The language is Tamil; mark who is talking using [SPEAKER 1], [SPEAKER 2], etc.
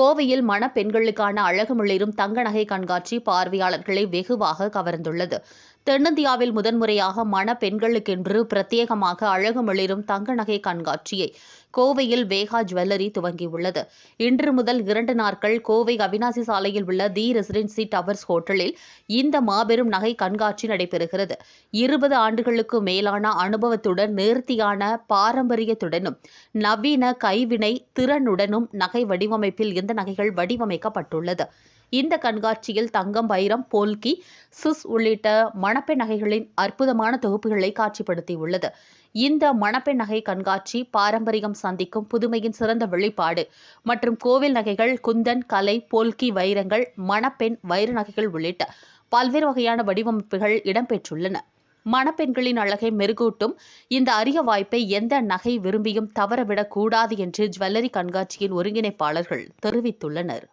[SPEAKER 1] கோவையில் மணப்பெண்களுக்கான அழகுமிளிரும் தங்க நகை கண்காட்சி பார்வையாளர்களை வெகுவாக கவர்ந்துள்ளது. தென்னிந்தியாவில் முதன்முறையாக மணப்பெண்களுக்கென்று பிரத்யேகமாக அழகுமிளிரும் தங்க நகை கண்காட்சியை கோவையில் வேகா ஜுவல்லரி துவங்கியுள்ளது. இன்று முதல் இரண்டு நாட்கள் கோவை அவினாசி சாலையில் உள்ள தி ரெசிடென்சி டவர்ஸ் ஹோட்டலில் இந்த மாபெரும் நகை கண்காட்சி நடைபெறுகிறது. இருபது ஆண்டுகளுக்கு மேலான அனுபவத்துடன் நேர்த்தியான பாரம்பரியத்துடனும் நவீன கைவினை திறனுடனும் நகை வடிவமைப்பில் இந்த நகைகள் வடிவமைக்கப்பட்டுள்ளது. இந்த கண்காட்சியில் தங்கம் வைரம் போல்கி சுஸ் உள்ளிட்ட மணப்பெண் நகைகளின் அற்புதமான தொகுப்புகளை காட்சிப்படுத்தியுள்ளது. இந்த மணப்பெண் நகை கண்காட்சி பாரம்பரியம் சந்திக்கும் புதுமையின் சிறந்த வெளிப்பாடு. மற்றும் கோவில் நகைகள் குந்தன் கலை போல்கி வைரங்கள் மணப்பெண் வைர நகைகள் உள்ளிட்ட பல்வேறு வகையான வடிவமைப்புகள் இடம்பெற்றுள்ளன. மணப்பெண்களின் அழகை மெருகூட்டும் இந்த அரிய வாய்ப்பை எந்த நகை விரும்பியும் தவறவிடக் கூடாது என்று ஜுவல்லரி கண்காட்சியின் ஒருங்கிணைப்பாளர்கள் தெரிவித்துள்ளனர்.